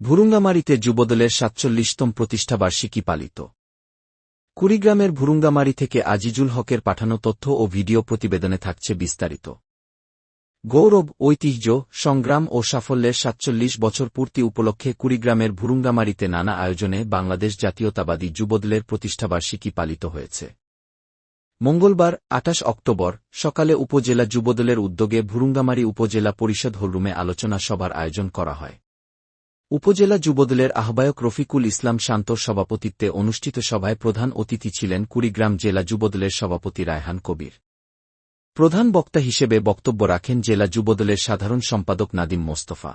ভুরুঙ্গামারিতে যুবদলের সাতচল্লিশতম প্রতিষ্ঠাবার্ষিকী পালিত। কুড়িগ্রামের ভুরুঙ্গামারি থেকে আজিজুল হকের পাঠানো তথ্য ও ভিডিও প্রতিবেদনে থাকছে বিস্তারিত। গৌরব, ঐতিহ্য, সংগ্রাম ও সাফল্যের সাতচল্লিশ বছর পূর্তি উপলক্ষে কুড়িগ্রামের ভুরুঙ্গামারিতে নানা আয়োজনে বাংলাদেশ জাতীয়তাবাদী যুবদলের প্রতিষ্ঠাবার্ষিকী পালিত হয়েছে। মঙ্গলবার আটাশ অক্টোবর, সকালে উপজেলা যুবদলের উদ্যোগে ভুরুঙ্গামারি উপজেলা পরিষদ হলরুমে আলোচনা সভার আয়োজন করা হয়। উপজেলা যুবদলের আহ্বায়ক রফিকুল ইসলাম শান্তর সভাপতিত্বে অনুষ্ঠিত সভায় প্রধান অতিথি ছিলেন কুড়িগ্রাম জেলা যুবদলের সভাপতি রায়হান কবির। প্রধান বক্তা হিসেবে বক্তব্য রাখেন জেলা যুবদলের সাধারণ সম্পাদক নাদিম মোস্তফা।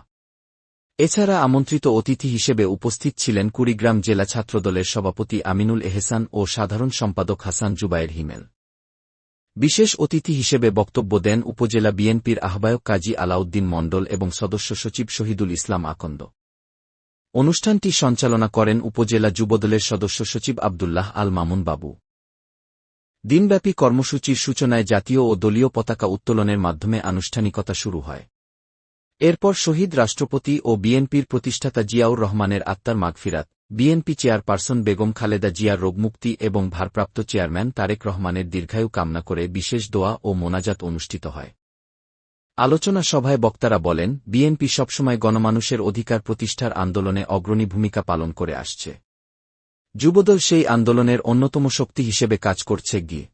এছাড়া আমন্ত্রিত অতিথি হিসেবে উপস্থিত ছিলেন কুড়িগ্রাম জেলা ছাত্রদলের সভাপতি আমিনুল এহসান ও সাধারণ সম্পাদক হাসান জুবায়ের হিমেল। বিশেষ অতিথি হিসেবে বক্তব্য দেন উপজেলা বিএনপির আহ্বায়ক কাজী আলাউদ্দিন মণ্ডল এবং সদস্য সচিব শহীদুল ইসলাম আকন্দ। অনুষ্ঠানটি সঞ্চালনা করেন উপজেলা যুবদলের সদস্য সচিব আবদুল্লাহ আল মামুন বাবু। দিনব্যাপী কর্মসূচির সূচনায় জাতীয় ও দলীয় পতাকা উত্তোলনের মাধ্যমে আনুষ্ঠানিকতা শুরু হয়। এরপর শহীদ রাষ্ট্রপতি ও বিএনপির প্রতিষ্ঠাতা জিয়াউর রহমানের আত্মার মাগফিরাত, বিএনপি চেয়ারপারসন বেগম খালেদা জিয়ার রোগমুক্তি এবং ভারপ্রাপ্ত চেয়ারম্যান তারেক রহমানের দীর্ঘায়ু কামনা করে বিশেষ দোয়া ও মোনাজাত অনুষ্ঠিত হয়। আলোচনা সভায় বক্তারা বলেন, বিএনপি সবসময় গণমানুষের অধিকার প্রতিষ্ঠার আন্দোলনে অগ্রণী ভূমিকা পালন করে আসছে। যুবদল সেই আন্দোলনের অন্যতম শক্তি হিসেবে কাজ করছে গিয়ে।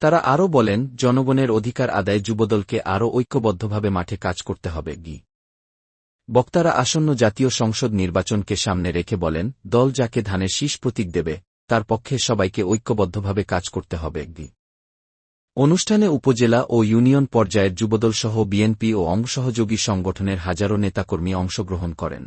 তারা আরও বলেন, জনগণের অধিকার আদায় যুবদলকে আরও ঐক্যবদ্ধভাবে মাঠে কাজ করতে হবে গি বক্তারা আসন্ন জাতীয় সংসদ নির্বাচনকে সামনে রেখে বলেন, দল যাকে ধানের শীষ প্রতীক দেবে, তার পক্ষে সবাইকে ঐক্যবদ্ধভাবে কাজ করতে হবে গি অনুষ্ঠানে উপজেলা ও ইউনিয়ন পর্যায়ের যুবদলসহ বিএনপি ও অঙ্গসহযোগী সংগঠনের হাজারো নেতাকর্মী অংশগ্রহণ করেন।